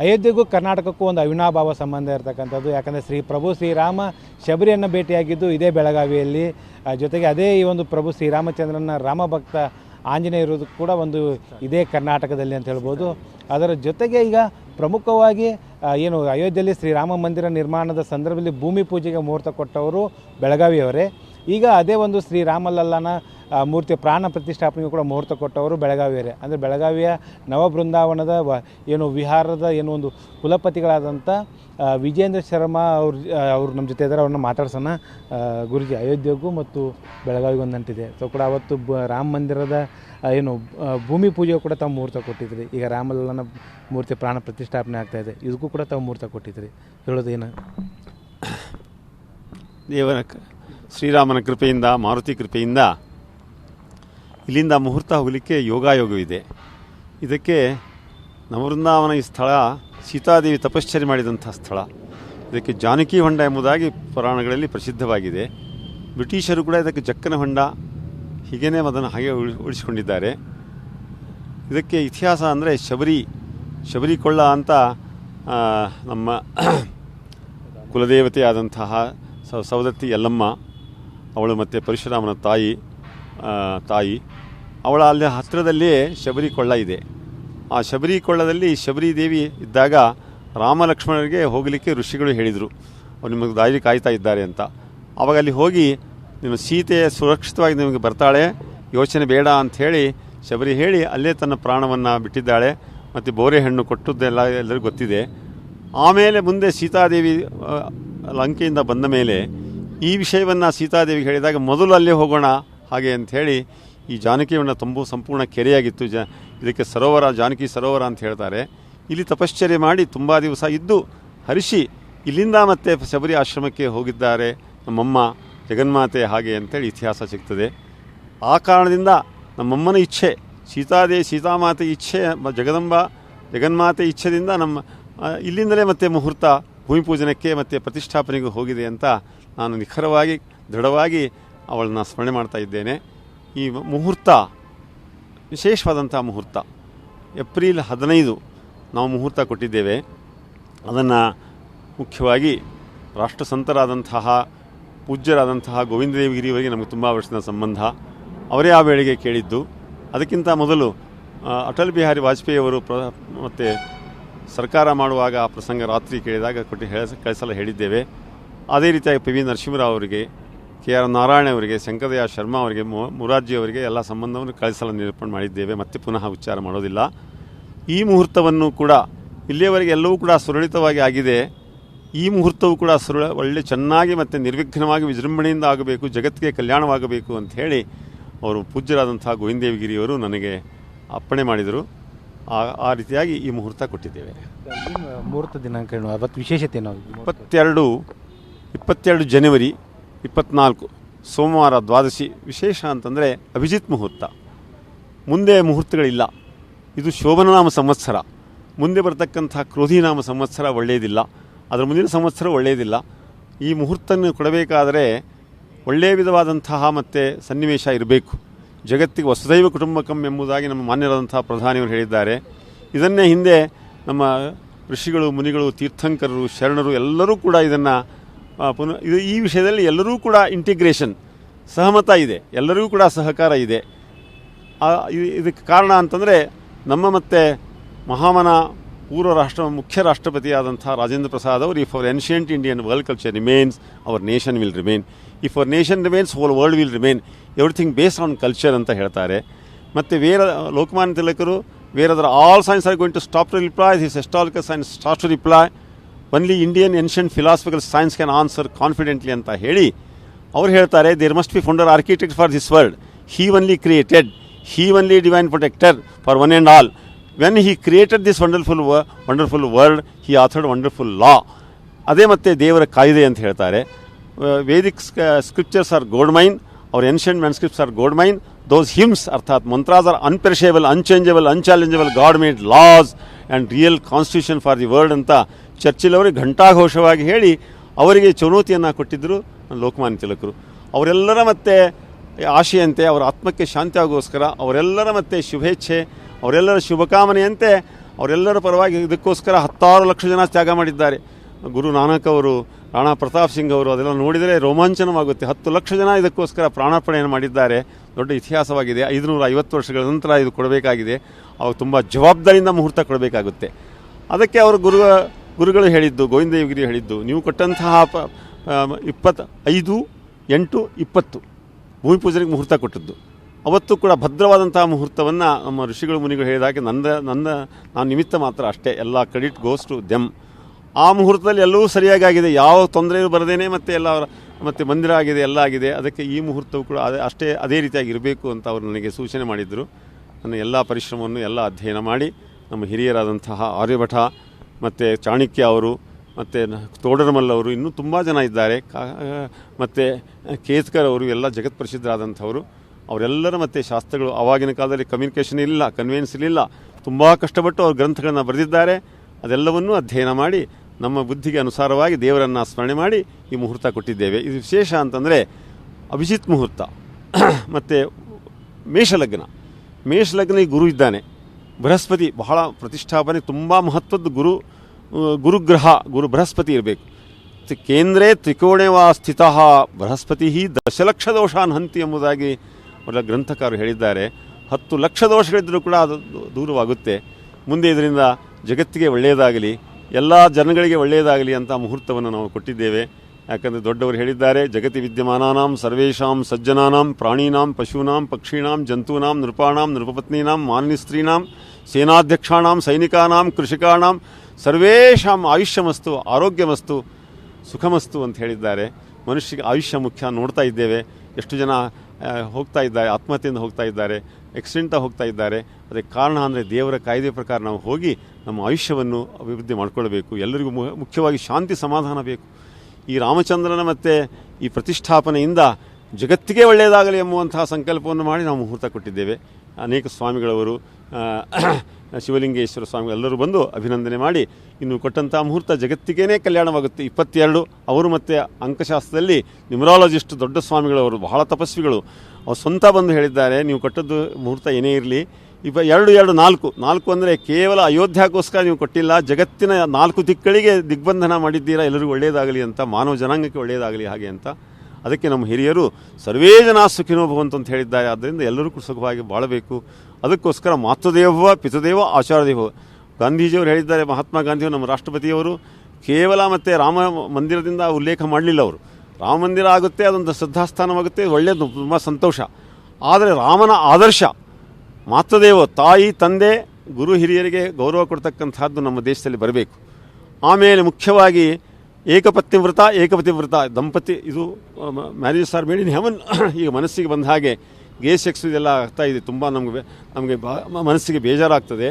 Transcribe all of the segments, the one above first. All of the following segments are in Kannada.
ಅಯೋಧ್ಯೆಗೂ ಕರ್ನಾಟಕಕ್ಕೂ ಒಂದು ಅವಿನಾಭಾವ ಸಂಬಂಧ ಇರತಕ್ಕಂಥದ್ದು. ಯಾಕಂದರೆ ಶ್ರೀ ಪ್ರಭು ಶ್ರೀರಾಮ ಶಬರಿಯನ್ನು ಭೇಟಿಯಾಗಿದ್ದು ಇದೇ ಬೆಳಗಾವಿಯಲ್ಲಿ. ಜೊತೆಗೆ ಅದೇ ಈ ಒಂದು ಪ್ರಭು ಶ್ರೀರಾಮಚಂದ್ರನ ರಾಮಭಕ್ತ ಆಂಜನೇಯ ಇರೋದು ಕೂಡ ಒಂದು ಇದೇ ಕರ್ನಾಟಕದಲ್ಲಿ ಅಂತ ಹೇಳ್ಬೋದು. ಅದರ ಜೊತೆಗೆ ಈಗ ಪ್ರಮುಖವಾಗಿ ಏನು ಅಯೋಧ್ಯೆಯಲ್ಲಿ ಶ್ರೀರಾಮ ಮಂದಿರ ನಿರ್ಮಾಣದ ಸಂದರ್ಭದಲ್ಲಿ ಭೂಮಿ ಪೂಜೆಗೆ ಮುಹೂರ್ತ ಕೊಟ್ಟವರು ಬೆಳಗಾವಿಯವರೇ. ಈಗ ಅದೇ ಒಂದು ಶ್ರೀರಾಮಲಲ್ಲನ ಮೂರ್ತಿಯ ಪ್ರಾಣ ಪ್ರತಿಷ್ಠಾಪನೆಗೂ ಕೂಡ ಮುಹೂರ್ತ ಕೊಟ್ಟವರು ಬೆಳಗಾವಿಯರೇ. ಅಂದರೆ ಬೆಳಗಾವಿಯ ನವಬೃಂದಾವನದ ವ, ಏನು ವಿಹಾರದ ಏನು ಒಂದು ಕುಲಪತಿಗಳಾದಂಥ ವಿಜೇಂದ್ರ ಶರ್ಮಾ ಅವ್ರು ಅವರು ನಮ್ಮ ಜೊತೆ ಇದ್ದಾರೆ, ಅವ್ರನ್ನ ಮಾತಾಡ್ಸೋಣ. ಗುರುಜಿ, ಅಯೋಧ್ಯೆಗೂ ಮತ್ತು ಬೆಳಗಾವಿಗೆ ಒಂದು ನಂಟಿದೆ ಸೊ ಕೂಡ ಅವತ್ತು ಬ, ರಾಮ ಮಂದಿರದ ಏನು ಭೂಮಿ ಪೂಜೆಗೂ ಕೂಡ ತಾವು ಮುಹೂರ್ತ ಕೊಟ್ಟಿದ್ರಿ. ಈಗ ರಾಮಲಲ್ಲನ ಮೂರ್ತಿ ಪ್ರಾಣ ಪ್ರತಿಷ್ಠಾಪನೆ ಆಗ್ತಾ ಇದೆ. ಇದಕ್ಕೂ ಕೂಡ ತಾವು ಮುಹೂರ್ತ ಕೊಟ್ಟಿದ್ರಿ. ಹೇಳೋದೇನು ದೇವರ ಶ್ರೀರಾಮನ ಕೃಪೆಯಿಂದ, ಮಾರುತಿ ಕೃಪೆಯಿಂದ ಇಲ್ಲಿಂದ ಮುಹೂರ್ತ ಹೋಗಲಿಕ್ಕೆ ಯೋಗಾಯೋಗವಿದೆ ಇದಕ್ಕೆ ನವವೃಂದಾವನ ಈ ಸ್ಥಳ, ಸೀತಾದೇವಿ ತಪಶ್ಚರಿ ಮಾಡಿದಂಥ ಸ್ಥಳ. ಇದಕ್ಕೆ ಜಾನಕಿ ಹೊಂಡ ಎಂಬುದಾಗಿ ಪುರಾಣಗಳಲ್ಲಿ ಪ್ರಸಿದ್ಧವಾಗಿದೆ. ಬ್ರಿಟಿಷರು ಕೂಡ ಇದಕ್ಕೆ ಜಕ್ಕನ ಹೊಂಡ, ಹೀಗೇನೇ ಅದನ್ನು ಹಾಗೆ ಉಳಿ- ಉಳಿಸಿಕೊಂಡಿದ್ದಾರೆ. ಇದಕ್ಕೆ ಇತಿಹಾಸ ಅಂದರೆ ಶಬರಿ ಶಬರಿ ಕೊಳ್ಳ ಅಂತ ನಮ್ಮ ಕುಲದೇವತೆಯಾದಂತಹ ಸ, ಸವದತ್ತಿ ಯಲ್ಲಮ್ಮ, ಅವಳು ಮತ್ತು ಪರಶುರಾಮನ ತಾಯಿ ತಾಯಿ. ಅವಳ ಅಲ್ಲಿ ಹತ್ತಿರದಲ್ಲಿ ಶಬರಿ ಕೊಳ್ಳ ಇದೆ. ಆ ಶಬರಿ ಕೊಳ್ಳದಲ್ಲಿ ಶಬರಿ ದೇವಿ ಇದ್ದಾಗ ರಾಮ ಲಕ್ಷ್ಮಣರಿಗೆ ಹೋಗಲಿಕ್ಕೆ ಋಷಿಗಳು ಹೇಳಿದರು. ಅವ್ರು ನಿಮಗೆ ದಾರಿ ಕಾಯ್ತಾ ಇದ್ದಾರೆ ಅಂತ. ಅವಾಗ ಅಲ್ಲಿ ಹೋಗಿ ನೀನು ಸೀತೆ ಸುರಕ್ಷಿತವಾಗಿ ನಿಮಗೆ ಬರ್ತಾಳೆ, ಯೋಚನೆ ಬೇಡ ಅಂತ ಹೇಳಿ ಶಬರಿ ಹೇಳಿ ಅಲ್ಲೇ ತನ್ನ ಪ್ರಾಣವನ್ನು ಬಿಟ್ಟಿದ್ದಾಳೆ ಮತ್ತು ಬೋರೆ ಹಣ್ಣು ಕೊಟ್ಟದ್ದೆಲ್ಲ ಎಲ್ಲರಿಗೂ ಗೊತ್ತಿದೆ. ಆಮೇಲೆ ಮುಂದೆ ಸೀತಾದೇವಿ ಲಂಕೆಯಿಂದ ಬಂದ ಮೇಲೆ ಈ ವಿಷಯವನ್ನು ಸೀತಾದೇವಿಗೆ ಹೇಳಿದಾಗ ಮೊದಲು ಅಲ್ಲೇ ಹೋಗೋಣ ಹಾಗೆ ಅಂತ ಹೇಳಿ ಈ ಜಾನಕಿಯನ್ನ ತುಂಬು ಸಂಪೂರ್ಣ ಕೆರೆಯಾಗಿತ್ತು. ಜ, ಇದಕ್ಕೆ ಸರೋವರ, ಜಾನಕಿ ಸರೋವರ ಅಂತ ಹೇಳ್ತಾರೆ. ಇಲ್ಲಿ ತಪಶ್ಚರ್ಯ ಮಾಡಿ ತುಂಬ ದಿವಸ ಇದ್ದು ಹರಿಷಿ ಇಲ್ಲಿಂದ ಮತ್ತೆ ಶಬರಿ ಆಶ್ರಮಕ್ಕೆ ಹೋಗಿದ್ದಾರೆ. ನಮ್ಮಮ್ಮ ಜಗನ್ಮಾತೆ ಹಾಗೆ ಅಂತೇಳಿ ಇತಿಹಾಸ ಸಿಗ್ತದೆ. ಆ ಕಾರಣದಿಂದ ನಮ್ಮಮ್ಮನ ಇಚ್ಛೆ, ಸೀತಾದೇ ಸೀತಾಮಾತೆ ಇಚ್ಛೆ ಜಗದಂಬ ಜಗನ್ಮಾತೆ ಇಚ್ಛೆದಿಂದ ನಮ್ಮ ಇಲ್ಲಿಂದಲೇ ಮತ್ತೆ ಮುಹೂರ್ತ ಭೂಮಿ ಪೂಜನಕ್ಕೆ ಮತ್ತು ಪ್ರತಿಷ್ಠಾಪನೆಗೂ ಹೋಗಿದೆ ಅಂತ ನಾನು ನಿಖರವಾಗಿ, ದೃಢವಾಗಿ ಅವಳನ್ನ ಸ್ಮರಣೆ ಮಾಡ್ತಾ ಇದ್ದೇನೆ. ಈ ಮುಹೂರ್ತ, ವಿಶೇಷವಾದಂಥ ಮುಹೂರ್ತ. ಏಪ್ರಿಲ್ ಹದಿನೈದು ನಾವು ಮುಹೂರ್ತ ಕೊಟ್ಟಿದ್ದೇವೆ. ಅದನ್ನು ಮುಖ್ಯವಾಗಿ ರಾಷ್ಟ್ರಸಂತರಾದಂತಹ, ಪೂಜ್ಯರಾದಂತಹ ಗೋವಿಂದದೇವಗಿರಿಯವರಿಗೆ ನಮಗೆ ತುಂಬ ವರ್ಷದ ಸಂಬಂಧ. ಅವರೇ ಆ ವೇಳೆಗೆ ಕೇಳಿದ್ದು. ಅದಕ್ಕಿಂತ ಮೊದಲು ಅಟಲ್ ಬಿಹಾರಿ ವಾಜಪೇಯಿ ಅವರು ಪ್ರ, ಮತ್ತು ಸರ್ಕಾರ ಮಾಡುವಾಗ ಆ ಪ್ರಸಂಗ ರಾತ್ರಿ ಕೇಳಿದಾಗ ಕೊಟ್ಟು ಹೇಳ, ಕಳಿಸಲು ಹೇಳಿದ್ದೇವೆ. ಅದೇ ರೀತಿಯಾಗಿ ಪಿ ವಿ ನರಸಿಂಹರಾವ್ ಅವರಿಗೆ ಕೆ ಆರ್ ನಾರಾಯಣ ಅವರಿಗೆ ಶಂಕರದಯ ಶರ್ಮಾ ಅವರಿಗೆ ಮೊ ಮುರಾರ್ಜಿ ಅವರಿಗೆ ಎಲ್ಲ ಸಂಬಂಧವನ್ನು ಕಳಿಸಲು ನಿರೂಪಣೆ ಮಾಡಿದ್ದೇವೆ. ಮತ್ತೆ ಪುನಃ ಉಚ್ಚಾರ ಮಾಡೋದಿಲ್ಲ. ಈ ಮುಹೂರ್ತವನ್ನು ಕೂಡ ಇಲ್ಲಿಯವರೆಗೆ ಎಲ್ಲವೂ ಕೂಡ ಸುರಳಿತವಾಗಿ ಆಗಿದೆ. ಈ ಮುಹೂರ್ತವೂ ಕೂಡ ಸುರಳ ಒಳ್ಳೆ ಚೆನ್ನಾಗಿ ಮತ್ತು ನಿರ್ವಿಘ್ನವಾಗಿ ವಿಜೃಂಭಣೆಯಿಂದ ಆಗಬೇಕು ಜಗತ್ತಿಗೆ ಕಲ್ಯಾಣವಾಗಬೇಕು ಅಂತ ಹೇಳಿ ಅವರು ಪೂಜ್ಯರಾದಂತಹ ಗೋವಿಂದೇವಿಗಿರಿಯವರು ನನಗೆ ಅಪ್ಪಣೆ ಮಾಡಿದರು. ಆ ಆ ರೀತಿಯಾಗಿ ಈ ಮುಹೂರ್ತ ಕೊಟ್ಟಿದ್ದೇವೆ. ಮುಹೂರ್ತ ದಿನಾಂಕ ಅವತ್ತು ವಿಶೇಷತೆ ನಾವು ಇಪ್ಪತ್ತೆರಡು ಇಪ್ಪತ್ತೆರಡು ಜನವರಿ ಇಪ್ಪತ್ನಾಲ್ಕು, ಸೋಮವಾರ ದ್ವಾದಶಿ, ವಿಶೇಷ ಅಂತಂದರೆ ಅಭಿಜಿತ್ ಮುಹೂರ್ತ. ಮುಂದೆ ಮುಹೂರ್ತಗಳಿಲ್ಲ. ಇದು ಶೋಭನನಾಮ ಸಂವತ್ಸರ. ಮುಂದೆ ಬರತಕ್ಕಂಥ ಕ್ರೋಧಿನಾಮ ಸಂವತ್ಸರ ಒಳ್ಳೆಯದಿಲ್ಲ. ಅದರ ಮುಂದಿನ ಸಂವತ್ಸರ ಒಳ್ಳೆಯದಿಲ್ಲ. ಈ ಮುಹೂರ್ತವನ್ನು ಕೊಡಬೇಕಾದರೆ ಒಳ್ಳೆಯ ವಿಧವಾದಂತಹ ಮತ್ತು ಸನ್ನಿವೇಶ ಇರಬೇಕು. ಜಗತ್ತಿಗೆ ವಸುದೈವ ಕುಟುಂಬಕಂ ಎಂಬುದಾಗಿ ನಮ್ಮ ಮಾನ್ಯರಾದಂತಹ ಪ್ರಧಾನಿಯವರು ಹೇಳಿದ್ದಾರೆ. ಇದನ್ನೇ ಹಿಂದೆ ನಮ್ಮ ಋಷಿಗಳು, ಮುನಿಗಳು, ತೀರ್ಥಂಕರರು, ಶರಣರು ಎಲ್ಲರೂ ಕೂಡ ಇದನ್ನು ಪುನಃ ಇದು ಈ ವಿಷಯದಲ್ಲಿ ಎಲ್ಲರೂ ಕೂಡ ಇಂಟಿಗ್ರೇಷನ್ ಸಹಮತ ಇದೆ. ಎಲ್ಲರಿಗೂ ಕೂಡ ಸಹಕಾರ ಇದೆ. ಇದಕ್ಕೆ ಕಾರಣ ಅಂತಂದರೆ ನಮ್ಮ ಮತ್ತೆ ಮಹಾಮನ ಪೂರ್ವ ರಾಷ್ಟ್ರ, ಮುಖ್ಯ ರಾಷ್ಟ್ರಪತಿಯಾದಂಥ ರಾಜೇಂದ್ರ ಪ್ರಸಾದ್ ಅವರು if our ancient Indian world culture remains our nation will remain if our nation remains whole world will remain everything based on culture ಅಂತ ಹೇಳ್ತಾರೆ. ಮತ್ತು ವೇರ, Lokmanya ತಿಲಕರು where other all sciences are going to stop to reply his historical science stop to reply only Indian ancient philosophical science can answer confidently ಅಂತ ಹೇಳಿ ಅವ್ರು ಹೇಳ್ತಾರೆ there must be founder architect for this world he only created he only divine protector for one and all when he created this wonderful wonderful world he authored wonderful law ಅದೇ ಮತ್ತೆ ದೇವರ ಕಾಯ್ದೆ ಅಂತ ಹೇಳ್ತಾರೆ. Vedic scriptures are gold mine ಅವ್ರ ancient manuscripts are gold mine those hymns ಅರ್ಥಾತ್ mantras are unperishable unchangeable unchallengeable god made laws and real constitution for the world ಅಂತ ಚರ್ಚಿಲ್ ಅವರಿಗೆ ಘಂಟಾಘೋಷವಾಗಿ ಹೇಳಿ ಅವರಿಗೆ ಚುನೌತಿಯನ್ನು ಕೊಟ್ಟಿದ್ದರು ಲೋಕಮಾನ್ಯ ತಿಲಕರು. ಅವರೆಲ್ಲರ ಮತ್ತೆ ಆಶೆಯಂತೆ, ಅವರ ಆತ್ಮಕ್ಕೆ ಶಾಂತಿ ಆಗೋಸ್ಕರ ಅವರೆಲ್ಲರ ಮತ್ತೆ ಶುಭೇಚ್ಛೆ, ಅವರೆಲ್ಲರ ಶುಭಕಾಮನೆಯಂತೆ, ಅವರೆಲ್ಲರ ಪರವಾಗಿ ಇದಕ್ಕೋಸ್ಕರ ಹತ್ತಾರು ಲಕ್ಷ ಜನ ತ್ಯಾಗ ಮಾಡಿದ್ದಾರೆ. ಗುರು ನಾನಕ್ ಅವರು, ರಾಣಾ ಪ್ರತಾಪ್ ಸಿಂಗ್ ಅವರು ಅದೆಲ್ಲ ನೋಡಿದರೆ ರೋಮಾಂಚನವಾಗುತ್ತೆ. ಹತ್ತು ಲಕ್ಷ ಜನ ಇದಕ್ಕೋಸ್ಕರ ಪ್ರಾಣಾರ್ಪಣೆಯನ್ನು ಮಾಡಿದ್ದಾರೆ. ದೊಡ್ಡ ಇತಿಹಾಸವಾಗಿದೆ. ಐದುನೂರ ಐವತ್ತು ವರ್ಷಗಳ ನಂತರ ಇದು ಕೊಡಬೇಕಾಗಿದೆ. ಅವಾಗ ತುಂಬ ಜವಾಬ್ದಾರಿಯಿಂದ ಮುಹೂರ್ತ ಕೊಡಬೇಕಾಗುತ್ತೆ. ಅದಕ್ಕೆ ಅವರು ಗುರು ಗುರುಗಳು ಹೇಳಿದ್ದು ಗೋವಿಂದಯೋಗಿರಿ ಹೇಳಿದ್ದು, ನೀವು ಕೊಟ್ಟಂತಹ ಪ ಇಪ್ಪತ್ತು ಐದು, ಎಂಟು, ಇಪ್ಪತ್ತು ಭೂಮಿ ಪೂಜನೆಗೆ ಮುಹೂರ್ತ ಕೊಟ್ಟದ್ದು. ಅವತ್ತು ಕೂಡ ಭದ್ರವಾದಂತಹ ಮುಹೂರ್ತವನ್ನು ನಮ್ಮ ಋಷಿಗಳು, ಮುನಿಗಳು ಹೇಳಿದಾಗೆ ನಂದ ನನ್ನ ನಾನು ನಿಮಿತ್ತ ಮಾತ್ರ ಅಷ್ಟೇ, ಎಲ್ಲ ಕ್ರೆಡಿಟ್ ಗೋಸ್ ಟು ದೆಮ್. ಆ ಮುಹೂರ್ತದಲ್ಲಿ ಎಲ್ಲವೂ ಸರಿಯಾಗಿ ಆಗಿದೆ, ಯಾವ ತೊಂದರೆಯೂ ಬರದೇನೆ ಮತ್ತೆ ಎಲ್ಲ ಅವರ, ಮತ್ತು ಮಂದಿರ ಆಗಿದೆ, ಎಲ್ಲ ಆಗಿದೆ, ಅದಕ್ಕೆ ಈ ಮುಹೂರ್ತವು ಕೂಡ ಅದೇ, ಅಷ್ಟೇ, ಅದೇ ರೀತಿಯಾಗಿ ಇರಬೇಕು ಅಂತ ಅವರು ನನಗೆ ಸೂಚನೆ ಮಾಡಿದರು. ನನ್ನ ಎಲ್ಲ ಪರಿಶ್ರಮವನ್ನು ಎಲ್ಲ ಅಧ್ಯಯನ ಮಾಡಿ, ನಮ್ಮ ಹಿರಿಯರಾದಂತಹ ಆರ್ಯಭಟ ಮತ್ತು ಚಾಣಕ್ಯ ಅವರು, ಮತ್ತು ತೋಡರಮಲ್ ಅವರು ಇನ್ನೂ ತುಂಬ ಜನ ಇದ್ದಾರೆ. ಮತ್ತು ಕೇತ್ಕರ್ ಅವರು ಎಲ್ಲ ಜಗತ್ ಪ್ರಸಿದ್ಧರಾದಂಥವರು. ಅವರೆಲ್ಲರ ಮತ್ತು ಶಾಸ್ತ್ರಗಳು ಆವಾಗಿನ ಕಾಲದಲ್ಲಿ ಕಮ್ಯುನಿಕೇಷನ್ ಇಲ್ಲ ಕನ್ವೆನ್ಸ್ ಇಲ್ಲ ತುಂಬ ಕಷ್ಟಪಟ್ಟು ಅವ್ರ ಗ್ರಂಥಗಳನ್ನು ಬರೆದಿದ್ದಾರೆ. ಅದೆಲ್ಲವನ್ನೂ ಅಧ್ಯಯನ ಮಾಡಿ, ನಮ್ಮ ಬುದ್ಧಿಗೆ ಅನುಸಾರವಾಗಿ ದೇವರನ್ನು ಸ್ಮರಣೆ ಮಾಡಿ ಈ ಮುಹೂರ್ತ ಕೊಟ್ಟಿದ್ದೇವೆ. ಇದು ವಿಶೇಷ ಅಂತಂದರೆ ಅಭಿಜಿತ್ ಮುಹೂರ್ತ. ಮತ್ತು ಮೇಷಲಗ್ನ. ಮೇಷಲಗ್ನ ಈ ಗುರು ಇದ್ದಾನೆ. ಬೃಹಸ್ಪತಿ ಬಹಳ ಪ್ರತಿಷ್ಠಾಪನೆ, ತುಂಬ ಮಹತ್ವದ ಗುರು ಗುರುಗ್ರಹ, ಗುರು ಬೃಹಸ್ಪತಿ ಇರಬೇಕು. ಕೇಂದ್ರೇ ತ್ರಿಕೋಣೆ ವಾ ಸ್ಥಿತ, ಬೃಹಸ್ಪತಿ ದಶಲಕ್ಷ ದೋಷಾನ್ ಹಂತಿ ಎಂಬುದಾಗಿ ಅವರ ಗ್ರಂಥಕಾರರು ಹೇಳಿದ್ದಾರೆ. ಹತ್ತು ಲಕ್ಷ ದೋಷಗಳಿದ್ದರೂ ಕೂಡ ಅದು ದೂರವಾಗುತ್ತೆ. ಮುಂದೆ ಇದರಿಂದ ಜಗತ್ತಿಗೆ ಒಳ್ಳೆಯದಾಗಲಿ, ಎಲ್ಲ ಜನಗಳಿಗೆ ಒಳ್ಳೆಯದಾಗಲಿ ಅಂತ ಮುಹೂರ್ತವನ್ನು ನಾವು ಕೊಟ್ಟಿದ್ದೇವೆ. ಯಾಕಂದರೆ ದೊಡ್ಡವರು ಹೇಳಿದ್ದಾರೆ, ಜಗತಿ ವಿದ್ಯಮಾನಾಂ ಸರ್ವೇಷಾಂ ಸಜ್ಜನಾನಾಂ, ಪ್ರಾಣೀನಾಂ, ಪಶೂನಾಂ ಪಕ್ಷೀಣಾಂ ಜಂತೂನಾಂ, ನೃಪಾಣಾಂ, ನೃಪಪತ್ನೀನಾಂ ಮಾನ್ಯಸ್ತ್ರೀನಾಂ ಸೇನಾಧ್ಯಕ್ಷಾಣಾಂ, ಸೈನಿಕಾನಾಂ, ಕೃಷಿಕಾಣಾಂ, ಸರ್ವೇಷಾಂ ಆಯುಷ್ಯಮಸ್ತು, ಆರೋಗ್ಯಮಸ್ತು, ಸುಖಮಸ್ತು ಅಂತ ಹೇಳಿದ್ದಾರೆ. ಮನುಷ್ಯಗೆ ಆಯುಷ್ಯ ಮುಖ್ಯ ನೋಡ್ತಾ ಇದ್ದೇವೆ. ಎಷ್ಟು ಜನ ಹೋಗ್ತಾ ಇದ್ದಾರೆ, ಆತ್ಮಹತ್ಯೆಯಿಂದ ಹೋಗ್ತಾ ಇದ್ದಾರೆ ಎಕ್ಸಿಡೆಂಟ ಹೋಗ್ತಾ ಇದ್ದಾರೆ. ಅದಕ್ಕೆ ಕಾರಣ ಅಂದರೆ ದೇವರ ಕಾಯ್ದೆ ಪ್ರಕಾರ ನಾವು ಹೋಗಿ ನಮ್ಮ ಆಯುಷ್ಯವನ್ನು ಅಭಿವೃದ್ಧಿ ಮಾಡಿಕೊಳ್ಬೇಕು. ಎಲ್ಲರಿಗೂ ಮುಖ್ಯವಾಗಿ ಶಾಂತಿ ಸಮಾಧಾನ ಬೇಕು. ಈ ರಾಮಚಂದ್ರನ ಮತ್ತು ಈ ಪ್ರತಿಷ್ಠಾಪನೆಯಿಂದ ಜಗತ್ತಿಗೆ ಒಳ್ಳೆಯದಾಗಲಿ ಎಂಬುವಂತಹ ಸಂಕಲ್ಪವನ್ನು ಮಾಡಿ ನಾವು ಮುಹೂರ್ತ ಕೊಟ್ಟಿದ್ದೇವೆ. ಅನೇಕ ಸ್ವಾಮಿಗಳವರು ಶಿವಲಿಂಗೇಶ್ವರ ಸ್ವಾಮಿ ಎಲ್ಲರೂ ಬಂದು ಅಭಿನಂದನೆ ಮಾಡಿ ಇನ್ನು ಕೊಟ್ಟಂಥ ಮುಹೂರ್ತ ಜಗತ್ತಿಗೇನೆ ಕಲ್ಯಾಣವಾಗುತ್ತೆ. ಇಪ್ಪತ್ತೆರಡು, ಅವರು ಮತ್ತು ಅಂಕಶಾಸ್ತ್ರದಲ್ಲಿ ನ್ಯೂಮರಾಲಜಿಸ್ಟ್ ದೊಡ್ಡ ಸ್ವಾಮಿಗಳವರು, ಬಹಳ ತಪಸ್ವಿಗಳು. ಅವ್ರು ಸ್ವಂತ ಬಂದು ಹೇಳಿದ್ದಾರೆ, ನೀವು ಕೊಟ್ಟದ್ದು ಮುಹೂರ್ತ ಏನೇ ಇರಲಿ ಇಪ್ಪ ಎರಡು ಎರಡು, ನಾಲ್ಕು. ನಾಲ್ಕು ಅಂದರೆ ಕೇವಲ ಅಯೋಧ್ಯೆಗೋಸ್ಕರ ನೀವು ಕೊಟ್ಟಿಲ್ಲ, ಜಗತ್ತಿನ ನಾಲ್ಕು ದಿಕ್ಕಳಿಗೆ ದಿಗ್ಬಂಧನ ಮಾಡಿದ್ದೀರಾ, ಎಲ್ಲರಿಗೂ ಒಳ್ಳೆಯದಾಗಲಿ ಅಂತ, ಮಾನವ ಜನಾಂಗಕ್ಕೆ ಒಳ್ಳೆಯದಾಗಲಿ ಹಾಗೆ ಅಂತ. ಅದಕ್ಕೆ ನಮ್ಮ ಹಿರಿಯರು, ಸರ್ವೇ ಜನ ಸುಖಿನೋ ಭವಂತು ಅಂತ ಹೇಳಿದ್ದಾರೆ. ಆದ್ದರಿಂದ ಎಲ್ಲರೂ ಕೂಡ ಸುಖವಾಗಿ ಬಾಳಬೇಕು. ಅದಕ್ಕೋಸ್ಕರ ಮಾತೃದೇವ, ಪಿತೃದೇವ, ಆಚಾರದೇವ. ಗಾಂಧೀಜಿಯವರು ಹೇಳಿದ್ದಾರೆ, ಮಹಾತ್ಮ ಗಾಂಧಿಯವರು, ನಮ್ಮ ರಾಷ್ಟ್ರಪತಿಯವರು, ಕೇವಲ ಮತ್ತು ರಾಮ ಮಂದಿರದಿಂದ ಉಲ್ಲೇಖ ಮಾಡಲಿಲ್ಲ ಅವರು. ರಾಮ ಮಂದಿರ ಆಗುತ್ತೆ, ಅದೊಂದು ಶ್ರದ್ಧಾಸ್ಥಾನವಾಗುತ್ತೆ ಒಳ್ಳೆಯದು ತುಂಬ ಸಂತೋಷ. ಆದರೆ ರಾಮನ ಆದರ್ಶ ಮಾತೃದೇವ ತಾಯಿ, ತಂದೆ, ಗುರು ಹಿರಿಯರಿಗೆ ಗೌರವ ಕೊಡ್ತಕ್ಕಂಥದ್ದು ನಮ್ಮ ದೇಶದಲ್ಲಿ ಬರಬೇಕು. ಆಮೇಲೆ ಮುಖ್ಯವಾಗಿ ಏಕಪತ್ನಿ ವ್ರತ ಏಕಪತಿ ವ್ರತ ದಂಪತಿ, ಇದು marriages are made in heaven ಈಗ ಮನಸ್ಸಿಗೆ ಬಂದ ಹಾಗೆ ಗೇ ಸೆಕ್ಸ್ ಇದೆಲ್ಲ ಆಗ್ತಾ ಇದೆ. ತುಂಬ ನಮಗೆ ನಮಗೆ ಮನಸ್ಸಿಗೆ ಬೇಜಾರಾಗ್ತದೆ.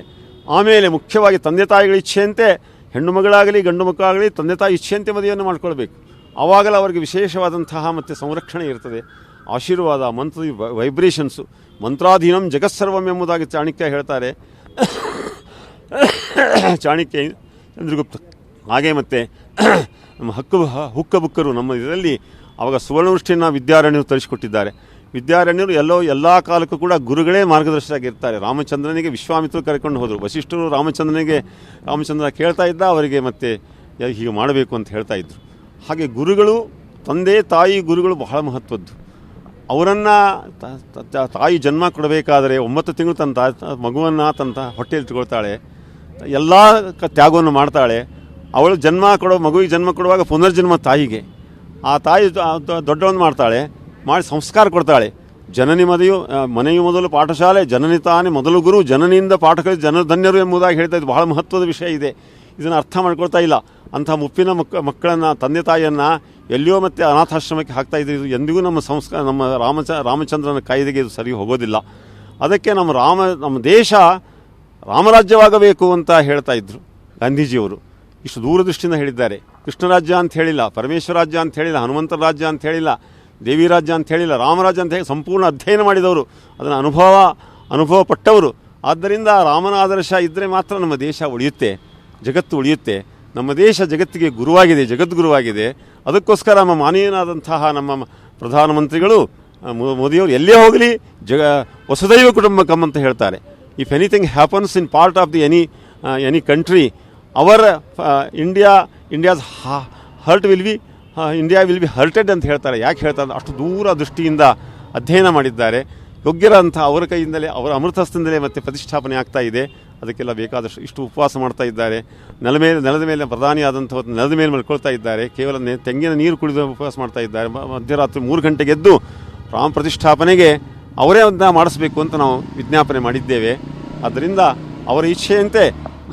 ಆಮೇಲೆ ಮುಖ್ಯವಾಗಿ ತಂದೆ ತಾಯಿಗಳ ಇಚ್ಛೆಯಂತೆ, ಹೆಣ್ಣು ಮಗಳಾಗಲಿ, ಗಂಡು ಮಕ್ಕಳಾಗಲಿ ತಂದೆ ತಾಯಿ ಇಚ್ಛೆಯಂತೆ ಮದುವೆಯನ್ನು ಮಾಡ್ಕೊಳ್ಬೇಕು. ಆವಾಗಲೇ ಅವರಿಗೆ ವಿಶೇಷವಾದಂತಹ ಮತ್ತು ಸಂರಕ್ಷಣೆ ಇರ್ತದೆ. ಆಶೀರ್ವಾದ, ಮಂತ್ರ ವೈಬ್ರೇಷನ್ಸು ಮಂತ್ರಾಧೀನಂ ಜಗತ್ಸರ್ವಂ ಎಂಬುದಾಗಿ ಚಾಣಕ್ಯ ಹೇಳ್ತಾರೆ. ಚಾಣಕ್ಯ ಚಂದ್ರಗುಪ್ತ. ಹಾಗೆ ಮತ್ತೆ ನಮ್ಮ ಹಕ್ಕು, ಹುಕ್ಕ ಬುಕ್ಕರು ನಮ್ಮ ಇದರಲ್ಲಿ ಆವಾಗ ಸುವರ್ಣವೃಷ್ಟಿಯನ್ನು ವಿದ್ಯಾರಣ್ಯರು ತರಿಸಿಕೊಟ್ಟಿದ್ದಾರೆ. ವಿದ್ಯಾರಣ್ಯರು ಎಲ್ಲೋ ಎಲ್ಲ ಕಾಲಕ್ಕೂ ಕೂಡ ಗುರುಗಳೇ ಮಾರ್ಗದರ್ಶಕರಾಗಿರ್ತಾರೆ ರಾಮಚಂದ್ರನಿಗೆ ವಿಶ್ವಾಮಿತ್ರರು ಕರ್ಕೊಂಡು ಹೋದರು. ವಶಿಷ್ಠರು ರಾಮಚಂದ್ರನಿಗೆ, ರಾಮಚಂದ್ರ ಕೇಳ್ತಾ ಇದ್ದ, ಅವರಿಗೆ ಮತ್ತೆ ಹೀಗೆ ಮಾಡಬೇಕು ಅಂತ ಹೇಳ್ತಾ ಇದ್ರು. ಹಾಗೆ ಗುರುಗಳು, ತಂದೆ, ತಾಯಿ ಗುರುಗಳು ಬಹಳ ಮಹತ್ವದ್ದು. ಅವರನ್ನು ತಾಯಿ ಜನ್ಮ ಕೊಡಬೇಕಾದರೆ ಒಂಬತ್ತು ತಿಂಗಳು ತನ್ನ ತಾ ಮಗುವನ್ನು ತಂತ ಹೊಟ್ಟೆಯಲ್ಲಿ ಇಟ್ಕೊಳ್ತಾಳೆ ಎಲ್ಲ ತ್ಯಾಗವನ್ನು ಮಾಡ್ತಾಳೆ. ಅವಳು ಜನ್ಮ ಕೊಡೋ, ಮಗುವಿಗೆ ಜನ್ಮ ಕೊಡುವಾಗ ಪುನರ್ಜನ್ಮ ತಾಯಿಗೆ. ಆ ತಾಯಿ ದೊಡ್ಡವನ್ನು ಮಾಡ್ತಾಳೆ. ಮಾಡಿ ಸಂಸ್ಕಾರ ಕೊಡ್ತಾಳೆ. ಜನನಿ ಮದೆಯು ಮನೆಯು ಮೊದಲು ಪಾಠಶಾಲೆ, ಜನನಿ ತಾನೇ ಮೊದಲು ಗುರು, ಜನನಿಯಿಂದ ಪಾಠ ಕಲಿತು ಜನ ಧನ್ಯರು ಎಂಬುದಾಗಿ ಹೇಳ್ತಾ ಇದ್ದು ಬಹಳ ಮಹತ್ವದ ವಿಷಯ ಇದೆ. ಇದನ್ನು ಅರ್ಥ ಮಾಡ್ಕೊಳ್ತಾ ಇಲ್ಲ. ಅಂಥ ಮುಪ್ಪಿನ ಮಕ್ಕ ಮಕ್ಕಳನ್ನು, ತಂದೆ ತಾಯಿಯನ್ನು ಎಲ್ಲಿಯೋ ಮತ್ತೆ ಅನಾಥಾಶ್ರಮಕ್ಕೆ ಹಾಕ್ತಾ ಇದ್ರೆ ಇದು ಎಂದಿಗೂ ನಮ್ಮ ಸಂಸ್ಕಾರ, ನಮ್ಮ ರಾಮಚ, ರಾಮಚಂದ್ರನ ಕಾಯ್ದೆಗೆ ಇದು ಸರಿ ಹೋಗೋದಿಲ್ಲ. ಅದಕ್ಕೆ ನಮ್ಮ ರಾಮ, ನಮ್ಮ ದೇಶ ರಾಮರಾಜ್ಯವಾಗಬೇಕು ಅಂತ ಹೇಳ್ತಾ ಇದ್ದರು ಗಾಂಧೀಜಿಯವರು. ಇಷ್ಟು ದೂರದೃಷ್ಟಿಯಿಂದ ಹೇಳಿದ್ದಾರೆ. ಕೃಷ್ಣ ರಾಜ್ಯ ಅಂತ ಹೇಳಿಲ್ಲ, ಪರಮೇಶ್ವರ ರಾಜ್ಯ ಅಂತ ಹೇಳಿಲ್ಲ ಹನುಮಂತರ ರಾಜ್ಯ ಅಂತ ಹೇಳಿಲ್ಲ, ದೇವಿ ರಾಜ್ಯ ಅಂತ ಹೇಳಿಲ್ಲ ರಾಮರಾಜ್ಯ ಅಂತ ಹೇಳಿ ಸಂಪೂರ್ಣ ಅಧ್ಯಯನ ಮಾಡಿದವರು. ಅದನ್ನು ಅನುಭವ ಅನುಭವ ಪಟ್ಟವರು. ಆದ್ದರಿಂದ ರಾಮನ ಆದರ್ಶ ಇದ್ದರೆ ಮಾತ್ರ ನಮ್ಮ ದೇಶ ಉಳಿಯುತ್ತೆ, ಜಗತ್ತು ಉಳಿಯುತ್ತೆ. ನಮ್ಮ ದೇಶ ಜಗತ್ತಿಗೆ ಗುರುವಾಗಿದೆ, ಜಗದ್ಗುರುವಾಗಿದೆ. ಅದಕ್ಕೋಸ್ಕರ ನಮ್ಮ ಮಾನೀಯನಾದಂತಹ ನಮ್ಮ ಪ್ರಧಾನಮಂತ್ರಿಗಳು ಮೋದಿಯವರು ಎಲ್ಲೇ ಹೋಗಲಿ, ಜಗ, ವಸುದೈವ ಕುಟುಂಬಕಂ ಅಂತ ಹೇಳ್ತಾರೆ. If anything happens in part of the any any country our India India's hurt will be India will be hurted ಅಂತ ಹೇಳ್ತಾರೆ. ಯಾಕೆ ಹೇಳ್ತಾರೆ ಅಷ್ಟು ದೂರ ದೃಷ್ಟಿಯಿಂದ ಅಧ್ಯಯನ ಮಾಡಿದ್ದಾರೆ. ಯೋಗ್ಯರಂಥ ಅವರ ಕೈಯಿಂದಲೇ, ಅವರ ಅಮೃತಸ್ಥದಿಂದಲೇ ಮತ್ತೆ ಪ್ರತಿಷ್ಠಾಪನೆ ಆಗ್ತಾ ಇದೆ. ಅದಕ್ಕೆಲ್ಲ ಬೇಕಾದಷ್ಟು ಇಷ್ಟು ಉಪವಾಸ ಮಾಡ್ತಾ ಇದ್ದಾರೆ. ನೆಲ ಮೇಲೆ, ನೆಲದ ಮೇಲೆ ಪ್ರಧಾನಿಯಾದಂಥ ನೆಲದ ಮೇಲೆ ಮಲ್ಕೊಳ್ತಾ ಇದ್ದಾರೆ. ಕೇವಲ ತೆಂಗಿನ ನೀರು ಕುಡಿದು ಉಪವಾಸ ಮಾಡ್ತಾ ಇದ್ದಾರೆ. ಮಧ್ಯರಾತ್ರಿ ಮೂರು ಗಂಟೆಗೆ ಎದ್ದು ರಾಮ ಪ್ರತಿಷ್ಠಾಪನೆಗೆ ಅವರೇ ಅದನ್ನ ಮಾಡಿಸ್ಬೇಕು ಅಂತ ನಾವು ವಿಜ್ಞಾಪನೆ ಮಾಡಿದ್ದೇವೆ. ಅದರಿಂದ ಅವರ ಇಚ್ಛೆಯಂತೆ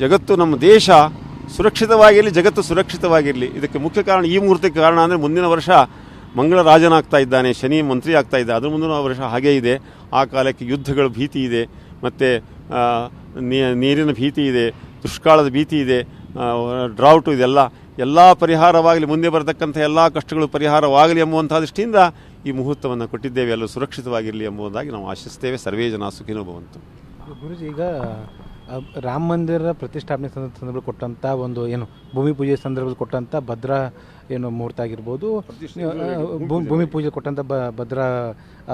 ಜಗತ್ತು ನಮ್ಮ ದೇಶ ಸುರಕ್ಷಿತವಾಗಿರಲಿ, ಜಗತ್ತು ಸುರಕ್ಷಿತವಾಗಿರಲಿ. ಇದಕ್ಕೆ ಮುಖ್ಯ ಕಾರಣ ಈ ಮುಹೂರ್ತಕ್ಕೆ ಕಾರಣ ಅಂದರೆ ಮುಂದಿನ ವರ್ಷ ಮಂಗಳ ರಾಜನಾಗ್ತಾ ಇದ್ದಾನೆ, ಶನಿ ಮಂತ್ರಿ ಆಗ್ತಾ ಇದ್ದ ಅದ್ರ ಮುಂದಿನ ವರ್ಷ ಹಾಗೇ ಇದೆ. ಆ ಕಾಲಕ್ಕೆ ಯುದ್ಧಗಳ ಭೀತಿ ಇದೆ. ಮತ್ತು ನೀರಿನ ಭೀತಿ ಇದೆ, ದುಷ್ಕಾಳದ ಭೀತಿ ಇದೆ ಡ್ರೌಟ್ ಇದೆಲ್ಲ, ಎಲ್ಲ ಪರಿಹಾರವಾಗಲಿ, ಮುಂದೆ ಬರತಕ್ಕಂಥ ಎಲ್ಲ ಕಷ್ಟಗಳು ಪರಿಹಾರವಾಗಲಿ ಎಂಬುವಂಥ ದೃಷ್ಟಿಯಿಂದ ಈ ಮುಹೂರ್ತವನ್ನು ಕೊಟ್ಟಿದ್ದೇವೆ. ಎಲ್ಲರೂ ಸುರಕ್ಷಿತವಾಗಿರಲಿ ಎಂಬುದಾಗಿ ನಾವು ಆಶಿಸ್ತೇವೆ. ಸರ್ವೇ ಜನ ಸುಖಿನೋ ಭವಂತು. ಗುರುಜಿ, ಈಗ ರಾಮ ಮಂದಿರ ಪ್ರತಿಷ್ಠಾಪನೆ ಸಂದ- ಸಂದರ್ಭದಲ್ಲಿ ಕೊಟ್ಟಂಥ ಒಂದು ಏನು ಭೂಮಿ ಪೂಜೆ ಸಂದರ್ಭದಲ್ಲಿ ಕೊಟ್ಟಂಥ ಭದ್ರಾ ಏನು ಮುಹೂರ್ತ ಆಗಿರ್ಬೋದು ಭೂಮಿ ಪೂಜೆ ಕೊಟ್ಟಂಥ ಬ ಭದ್ರಾ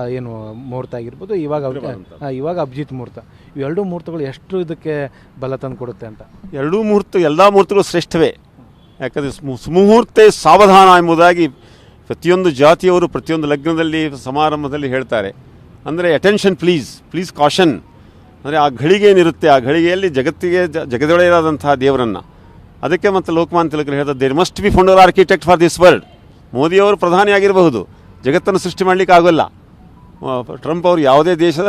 ಏನು ಮುಹೂರ್ತ ಆಗಿರ್ಬೋದು ಇವಾಗ ಇವಾಗ ಅಭಿಜಿತ್ ಮುಹೂರ್ತ ಇವೆರಡೂ ಮುಹೂರ್ತಗಳು ಎಷ್ಟು ಇದಕ್ಕೆ ಬಲ ತಂದು ಕೊಡುತ್ತೆ ಅಂತ? ಎರಡೂ ಮುಹೂರ್ತ ಎಲ್ಲ ಮುಹೂರ್ತಗಳು ಶ್ರೇಷ್ಠವೇ. ಯಾಕಂದರೆ ಸುಮುಹೂರ್ತೆ ಸಾವಧಾನ ಎಂಬುದಾಗಿ ಪ್ರತಿಯೊಂದು ಜಾತಿಯವರು ಪ್ರತಿಯೊಂದು ಲಗ್ನದಲ್ಲಿ ಸಮಾರಂಭದಲ್ಲಿ ಹೇಳ್ತಾರೆ. ಅಂದರೆ ಅಟೆನ್ಷನ್ ಪ್ಲೀಸ್ ಪ್ಲೀಸ್ ಕಾಷನ್ ಅಂದರೆ ಆ ಘಳಿಗೆ ಏನಿರುತ್ತೆ, ಆ ಘಳಿಗೆಯಲ್ಲಿ ಜಗತ್ತಿಗೆ, ಜ- ಜಗದೊಡೆಯರಾದಂತಹ ದೇವರನ್ನು. ಅದಕ್ಕೆ ಮತ್ತು ಲೋಕಮಾನ್ ತಿಲಕರು ಹೇಳ್ತಾರೆ there must be founder architect for this world ಮೋದಿಯವರು ಪ್ರಧಾನಿಯಾಗಿರಬಹುದು ಜಗತ್ತನ್ನು ಸೃಷ್ಟಿ ಮಾಡಲಿಕ್ಕೆ ಆಗೋಲ್ಲ. ಟ್ರಂಪ್ ಅವರು ಯಾವುದೇ ದೇಶದ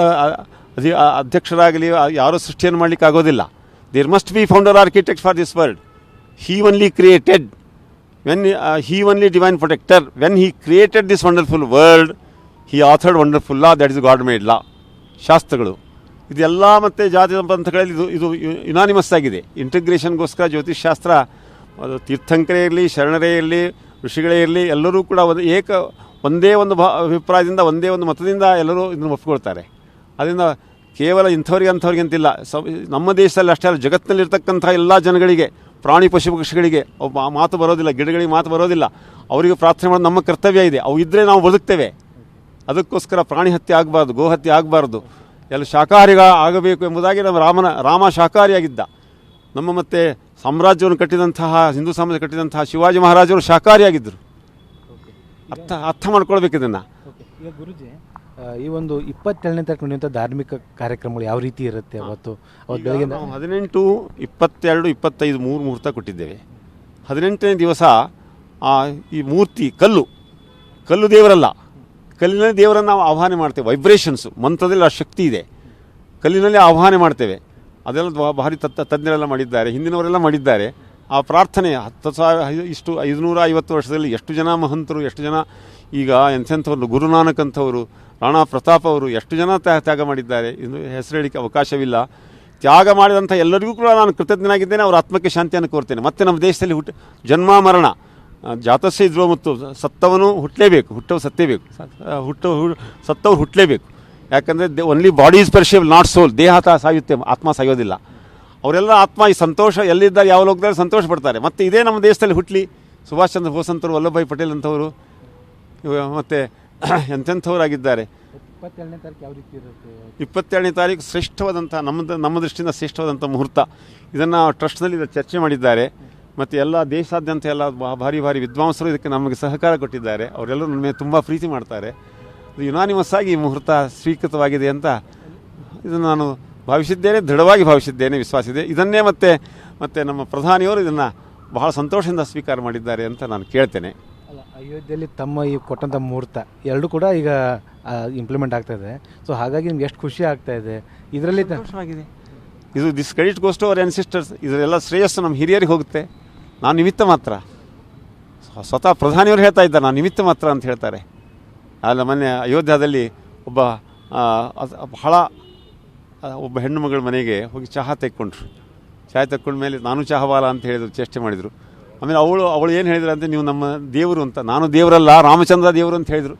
ಅಧಿ ಅಧ್ಯಕ್ಷರಾಗಲಿ ಯಾರೂ ಸೃಷ್ಟಿಯನ್ನು ಮಾಡಲಿಕ್ಕೆ ಆಗೋದಿಲ್ಲ. There must be founder architect for this world he only created when he only divine protector when he created this wonderful world world authored wonderful law that is god made law ಶಾಸ್ತ್ರಗಳು. ಇದೆಲ್ಲ ಮತ್ತು ಜಾತಿ ಪಂಥಗಳಲ್ಲಿ ಇದು ಇದು ಯುನಾನಿಮಸ್ ಆಗಿದೆ. ಇಂಟಿಗ್ರೇಷನ್ಗೋಸ್ಕರ ಜ್ಯೋತಿಷ್ಶಾಸ್ತ್ರ ಅದು ತೀರ್ಥಂಕರೇ ಇರಲಿ, ಶರಣರೇ ಇರಲಿ, ಋಷಿಗಳೇ ಇರಲಿ, ಎಲ್ಲರೂ ಕೂಡ ಒಂದು, ಏಕ, ಒಂದೇ ಒಂದು ಭಾ, ಅಭಿಪ್ರಾಯದಿಂದ, ಒಂದೇ ಒಂದು ಮತದಿಂದ ಎಲ್ಲರೂ ಇದನ್ನು ಒಪ್ಕೊಳ್ತಾರೆ ಅದರಿಂದ ಕೇವಲ ಇಂಥವ್ರಿಗೆ, ಅಂಥವ್ರಿಗೆ ಅಂತಿಲ್ಲ. ಸ ನಮ್ಮ ದೇಶದಲ್ಲಿ ಅಷ್ಟೇ ಅಲ್ಲ, ಜಗತ್ತಿನಲ್ಲಿರ್ತಕ್ಕಂಥ ಎಲ್ಲ ಜನಗಳಿಗೆ, ಪ್ರಾಣಿ ಪಶು ಪಕ್ಷಿಗಳಿಗೆ ಒಬ್ಬ ಮಾತು ಬರೋದಿಲ್ಲ, ಗಿಡಗಳಿಗೆ ಮಾತು ಬರೋದಿಲ್ಲ. ಅವರಿಗೆ ಪ್ರಾರ್ಥನೆ ಮಾಡೋದು ನಮ್ಮ ಕರ್ತವ್ಯ ಇದೆ. ಅವು ಇದ್ದರೆ ನಾವು ಬದುಕ್ತೇವೆ. ಅದಕ್ಕೋಸ್ಕರ ಪ್ರಾಣಿ ಹತ್ಯೆ ಆಗಬಾರ್ದು ಗೋ ಹತ್ಯೆ ಆಗಬಾರ್ದು. ಎಲ್ಲ ಶಾಖಾಹಾರಿಗ ಆಗಬೇಕು ಎಂಬುದಾಗಿ ನಮ್ಮ ರಾಮನ ರಾಮ ಶಾಖಾಹಾರಿಯಾಗಿದ್ದ ನಮ್ಮ ಮತ್ತೆ ಸಾಮ್ರಾಜ್ಯವನ್ನು ಕಟ್ಟಿದಂತಹ ಹಿಂದೂ ಸಮಾಜ ಕಟ್ಟಿದಂತಹ ಶಿವಾಜಿ ಮಹಾರಾಜರು ಶಾಖಾಹಾರಿಯಾಗಿದ್ದರು ಅರ್ಥ ಅರ್ಥ ಮಾಡ್ಕೊಳ್ಬೇಕು ಇದನ್ನು. ಈಗ ಗುರುಜಿ ಈ ಒಂದು ಇಪ್ಪತ್ತೇಳನೇ ತಾರೀಕು ನಡೆಯುವಂಥ ಧಾರ್ಮಿಕ ಕಾರ್ಯಕ್ರಮಗಳು ಯಾವ ರೀತಿ ಇರುತ್ತೆ ಅವತ್ತು? ಅವತ್ತು ಬೆಳಗ್ಗೆ ನಾವು ಹದಿನೆಂಟು ಇಪ್ಪತ್ತೆರಡು ಇಪ್ಪತ್ತೈದು ಮೂರು ಮುಹೂರ್ತ ಕೊಟ್ಟಿದ್ದೇವೆ. ಹದಿನೆಂಟನೇ ದಿವಸ ಆ ಈ ಮೂರ್ತಿ ಕಲ್ಲು. ಕಲ್ಲು ದೇವರಲ್ಲ. ಕಲ್ಲಿನಲ್ಲಿ ದೇವರನ್ನು ನಾವು ಆಹ್ವಾನ ಮಾಡ್ತೇವೆ. ವೈಬ್ರೇಷನ್ಸು ಮಂತ್ರದಲ್ಲಿ ಆ ಶಕ್ತಿ ಇದೆ. ಕಲ್ಲಿನಲ್ಲಿ ಆಹ್ವಾನ ಮಾಡ್ತೇವೆ. ಅದೆಲ್ಲ ಭಾರಿ ತತ್ತ ತಜ್ಞರೆಲ್ಲ ಮಾಡಿದ್ದಾರೆ. ಹಿಂದಿನವರೆಲ್ಲ ಮಾಡಿದ್ದಾರೆ. ಆ ಪ್ರಾರ್ಥನೆ ಹತ್ತು ಸಾವಿರ ಇಷ್ಟು, ಐದುನೂರ ಐವತ್ತು ವರ್ಷದಲ್ಲಿ ಎಷ್ಟು ಜನ ಮಹಂತರು, ಎಷ್ಟು ಜನ ಈಗ ಎಂಥೆಂಥವ್ರು ಗುರುನಾನಕ್ ಅಂಥವರು, ರಾಣಾ ಪ್ರತಾಪ್ ಅವರು ಎಷ್ಟು ಜನ ತ್ಯಾ- ತ್ಯಾಗ ಮಾಡಿದ್ದಾರೆ. ಇನ್ನು ಹೆಸರೇಳಿಕೆ ಅವಕಾಶವಿಲ್ಲ. ತ್ಯಾಗ ಮಾಡಿದಂಥ ಎಲ್ಲರಿಗೂ ಕೂಡ ನಾನು ಕೃತಜ್ಞನಾಗಿದ್ದೇನೆ. ಅವರ ಆತ್ಮಕ್ಕೆ ಶಾಂತಿಯನ್ನು ಕೋರ್ತೇನೆ. ಮತ್ತೆ ನಮ್ಮ ದೇಶದಲ್ಲಿ ಹುಟ್ಟು, ಜನ್ಮ, ಮರಣ. ಜಾತಸ್ಯ ಇದ್ರು ಮತ್ತು ಸತ್ತವನು ಹುಟ್ಟಲೇಬೇಕು ಹುಟ್ಟವು ಸತ್ತೇಬೇಕು. ಹುಟ್ಟ ಸತ್ತವನು ಸತ್ತವ್ರು ಹುಟ್ಟಲೇಬೇಕು. ಯಾಕಂದರೆ only body is perishable not soul ದೇಹ ತ ಸಾಯುತ್ತೆ ಆತ್ಮ ಸಾಯೋದಿಲ್ಲ. ಅವರೆಲ್ಲ ಆತ್ಮ ಈ ಸಂತೋಷ ಎಲ್ಲಿದ್ದಾರೆ ಯಾವ ಲೋಕದಲ್ಲಿ ಸಂತೋಷ ಪಡ್ತಾರೆ. ಮತ್ತು ಇದೇ ನಮ್ಮ ದೇಶದಲ್ಲಿ ಹುಟ್ಟಲಿ ಸುಭಾಷ್ ಚಂದ್ರ ಬೋಸ್ ಅಂತವರು ವಲ್ಲಭಭಾಯಿ ಪಟೇಲ್ ಅಂತವರು ಇವ- ಮತ್ತು ಎಂಥೆಂಥವರಾಗಿದ್ದಾರೆ ಇಪ್ಪತ್ತೇಳನೇ ತಾರೀಕು ಯಾವ ರೀತಿ ಇರುತ್ತೆ? ಇಪ್ಪತ್ತೆರಡನೇ ತಾರೀಕು ಶ್ರೇಷ್ಠವಾದಂಥ ನಮ್ಮ ನಮ್ಮ ದೃಷ್ಟಿಯಿಂದ ಶ್ರೇಷ್ಠವಾದಂಥ ಮುಹೂರ್ತ. ಇದನ್ನು ಟ್ರಸ್ಟ್ನಲ್ಲಿ ಚರ್ಚೆ ಮಾಡಿದ್ದಾರೆ. ಮತ್ತು ಎಲ್ಲ ದೇಶಾದ್ಯಂತ ಎಲ್ಲ ಭಾರಿ ಭಾರಿ ವಿದ್ವಾಂಸರು ಇದಕ್ಕೆ ನಮಗೆ ಸಹಕಾರ ಕೊಟ್ಟಿದ್ದಾರೆ. ಅವರೆಲ್ಲರೂ ನನ್ನ ಮೇಲೆ ತುಂಬ ಪ್ರೀತಿ ಮಾಡ್ತಾರೆ. ಇದು ಯುನಾನಿಮಸ್ ಆಗಿ ಈ ಮುಹೂರ್ತ ಸ್ವೀಕೃತವಾಗಿದೆ ಅಂತ ಇದನ್ನು ನಾನು ಭಾವಿಸಿದ್ದೇನೆ ದೃಢವಾಗಿ ಭಾವಿಸಿದ್ದೇನೆ ವಿಶ್ವಾಸ ಇದೆ ಇದನ್ನೇ ಮತ್ತೆ ಮತ್ತೆ ನಮ್ಮ ಪ್ರಧಾನಿಯವರು ಇದನ್ನು ಬಹಳ ಸಂತೋಷದಿಂದ ಸ್ವೀಕಾರ ಮಾಡಿದ್ದಾರೆ ಅಂತ ನಾನು ಕೇಳ್ತೇನೆ. ಅಲ್ಲ ಅಯೋಧ್ಯೆಯಲ್ಲಿ ತಮ್ಮ ಈ ಕೊಟ್ಟಂಥ ಮುಹೂರ್ತ ಎರಡೂ ಕೂಡ ಈಗ ಇಂಪ್ಲಿಮೆಂಟ್ ಆಗ್ತಾ ಇದೆ. ಸೊ ಹಾಗಾಗಿ ನಿಮ್ಗೆ ಎಷ್ಟು ಖುಷಿ ಆಗ್ತಾ ಇದೆ. ಇದರಲ್ಲಿ ಸಂತೋಷವಾಗಿದೆ. ಇದು this credit goes to our ancestors ಇದರೆಲ್ಲ ಶ್ರೇಯಸ್ಸು ನಮ್ಮ ಹಿರಿಯರಿಗೆ ಹೋಗುತ್ತೆ. ನಾನು ನಿಮಿತ್ತ ಮಾತ್ರ. ಸ್ವ- ಸ್ವತಃ ಪ್ರಧಾನಿಯವರು ಹೇಳ್ತಾ ಇದ್ದಾರೆ, ನಾನು ನಿಮಿತ್ತ ಮಾತ್ರ ಅಂತ ಹೇಳ್ತಾರೆ. ಅಲ್ಲ ಮೊನ್ನೆ ಅಯೋಧ್ಯದಲ್ಲಿ ಒಬ್ಬ ಬಹಳ ಒಬ್ಬ ಹೆಣ್ಣು ಮಗಳ ಮನೆಗೆ ಹೋಗಿ ಚಹಾ ತೆಕ್ಕೊಂಡ್ರು. ಚಹಾ ತೆಕ್ಕೊಂಡ ಮೇಲೆ ನಾನು ಚಹಾವಾಲ ಅಂತ ಹೇಳಿದ್ರು, ಚೇಷ್ಟೆ ಮಾಡಿದರು. ಆಮೇಲೆ ಅವಳು ಅವಳು ಏನು ಹೇಳಿದ್ರು ಅಂತ ನೀವು ನಮ್ಮ ದೇವರು ಅಂತ. ನಾನು ದೇವರಲ್ಲ, ರಾಮಚಂದ್ರ ದೇವರು ಅಂತ ಹೇಳಿದರು.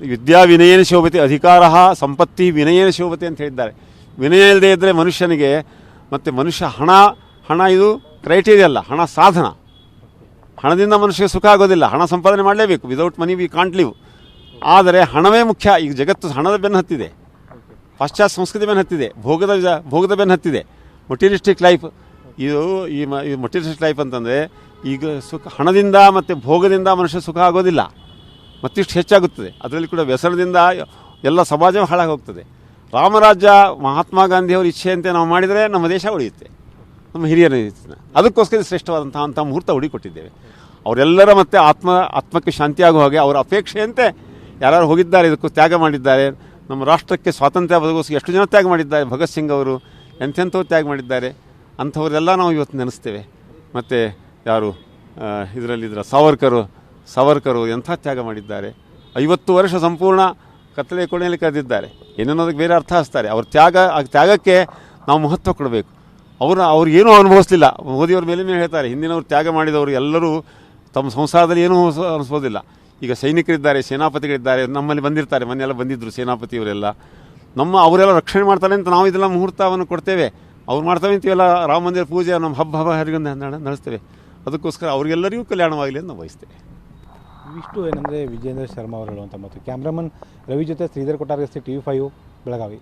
ವಿದ್ಯಾ ವಿನಯನ ಶೋಭತೆ, ಅಧಿಕಾರ ಸಂಪತ್ತಿ ವಿನಯನ ಶೋಭತೆ ಅಂತ ಹೇಳಿದ್ದಾರೆ. ವಿನಯ ಇಲ್ಲದೆ ಇದ್ದರೆ ಮನುಷ್ಯನಿಗೆ ಮತ್ತು ಮನುಷ್ಯ ಹಣ ಹಣ ಇದು ಕ್ರೈಟೀರಿಯ ಅಲ್ಲ, ಹಣ ಸಾಧನ. ಹಣದಿಂದ ಮನುಷ್ಯಗೆ ಸುಖ ಆಗೋದಿಲ್ಲ, ಹಣ ಸಂಪಾದನೆ ಮಾಡಲೇಬೇಕು without money we can't live ಆದರೆ ಹಣವೇ ಮುಖ್ಯ, ಈಗ ಜಗತ್ತು ಹಣದ ಬೆನ್ನು ಹತ್ತಿದೆ. ಪಾಶ್ಚಾತ್ಯ ಸಂಸ್ಕೃತಿ ಬೆನ್ನು ಹತ್ತಿದೆ, ಭೋಗದ ಭೋಗದ ಬೆನ್ನು ಹತ್ತಿದೆ. ಮೊಟೀರಿಸ್ಟಿಕ್ ಲೈಫ್ ಇದು ಈ ಮ ಈ ಮೊಟೀರಿಸ್ಟಿಕ್ ಲೈಫ್ ಅಂತಂದರೆ ಈಗ ಸುಖ, ಹಣದಿಂದ ಮತ್ತು ಭೋಗದಿಂದ ಮನುಷ್ಯ ಸುಖ ಆಗೋದಿಲ್ಲ. ಮತ್ತಿಷ್ಟು ಹೆಚ್ಚಾಗುತ್ತದೆ. ಅದರಲ್ಲಿ ಕೂಡ ವ್ಯಸನದಿಂದ ಎಲ್ಲ ಸಮಾಜವೂ ಹಾಳಾಗಿ ಹೋಗ್ತದೆ. ರಾಮರಾಜ್ಯ ಮಹಾತ್ಮ ಗಾಂಧಿಯವರ ಇಚ್ಛೆಯಂತೆ ನಾವು ಮಾಡಿದರೆ ನಮ್ಮ ದೇಶ ಉಳಿಯುತ್ತೆ. ನಮ್ಮ ಹಿರಿಯರ. ಅದಕ್ಕೋಸ್ಕರ ಶ್ರೇಷ್ಠವಾದಂತಹ ಅಂಥ ಮುಹೂರ್ತ ಹುಡುಕೊಟ್ಟಿದ್ದೇವೆ. ಅವರೆಲ್ಲರ ಮತ್ತೆ ಆತ್ಮ, ಆತ್ಮಕ್ಕೆ ಶಾಂತಿಯಾಗುವ ಹಾಗೆ ಅವರ ಅಪೇಕ್ಷೆಯಂತೆ ಯಾರು ಹೋಗಿದ್ದಾರೆ, ಇದಕ್ಕೂ ತ್ಯಾಗ ಮಾಡಿದ್ದಾರೆ. ನಮ್ಮ ರಾಷ್ಟ್ರಕ್ಕೆ ಸ್ವಾತಂತ್ರ್ಯ ಬದಗೋಸ್ಕರ ಎಷ್ಟು ಜನ ತ್ಯಾಗ ಮಾಡಿದ್ದಾರೆ? ಭಗತ್ ಸಿಂಗ್ ಅವರು ಎಂಥೆಂಥವ್ರು ತ್ಯಾಗ ಮಾಡಿದ್ದಾರೆ. ಅಂಥವರೆಲ್ಲ ನಾವು ಇವತ್ತು ನೆನೆಸ್ತೇವೆ. ಮತ್ತು ಯಾರು ಇದರಲ್ಲಿದ್ದರ ಸಾವರ್ಕರು ಸಾವರ್ಕರು ಎಂಥ ತ್ಯಾಗ ಮಾಡಿದ್ದಾರೆ? ಐವತ್ತು ವರ್ಷ ಸಂಪೂರ್ಣ ಕತ್ತಲೆ ಕೋಣೆಯಲ್ಲಿ ಕರೆದಿದ್ದಾರೆ. ಏನೇನೋದಕ್ಕೆ ಬೇರೆ ಅರ್ಥ ಹಚ್ತಾರೆ. ಅವ್ರ ತ್ಯಾಗ, ಆ ತ್ಯಾಗಕ್ಕೆ ನಾವು ಮಹತ್ವ ಕೊಡಬೇಕು. ಅವರು ಅವ್ರಿಗೇನೂ ಅನುಭವಿಸಲಿಲ್ಲ. ಮೋದಿಯವ್ರ ಮೇಲೇ ಹೇಳ್ತಾರೆ, ಹಿಂದಿನವ್ರು ತ್ಯಾಗ ಮಾಡಿದವರು ಎಲ್ಲರೂ ತಮ್ಮ ಸಂಸಾರದಲ್ಲಿ ಏನೂ ಅನಿಸ್- ಅನಿಸ್ಬೋದಿಲ್ಲ. ಈಗ ಸೈನಿಕರಿದ್ದಾರೆ, ಸೇನಾಪತಿಗಳಿದ್ದಾರೆ, ನಮ್ಮಲ್ಲಿ ಬಂದಿರ್ತಾರೆ ಮನೆಯೆಲ್ಲ ಬಂದಿದ್ದರು ಸೇನಾಪತಿಯವರೆಲ್ಲ. ನಮ್ಮ ಅವರೆಲ್ಲ ರಕ್ಷಣೆ ಮಾಡ್ತಾರೆ ಅಂತ ನಾವು ಇದೆಲ್ಲ ಮುಹೂರ್ತವನ್ನು ಕೊಡ್ತೇವೆ. ಅವ್ರು ಮಾಡ್ತೇವೆ ಅಂತೀವಲ್ಲ ರಾಮ ಮಂದಿರ ಪೂಜೆ, ನಮ್ಮ ಹಬ್ಬ ಹಬ್ಬ ಹರಿಗೊಂದು ನಡೆಸ್ತೇವೆ. ಅದಕ್ಕೋಸ್ಕರ ಅವರಿಗೆಲ್ಲರಿಗೂ ಕಲ್ಯಾಣವಾಗಲಿ ಅಂತ ನಾವು ಬಯಸ್ತೇವೆ. ಇವಿಷ್ಟು ಏನಂದರೆ ವಿಜೇಂದ್ರ ಶರ್ಮಾ ಅವರು ಹೇಳುವಂಥ ಮತ್ತು ಕ್ಯಾಮ್ರಾಮನ್ ರವಿ ಜೊತೆ Shridhar Kottargasti T V five, Belagavi.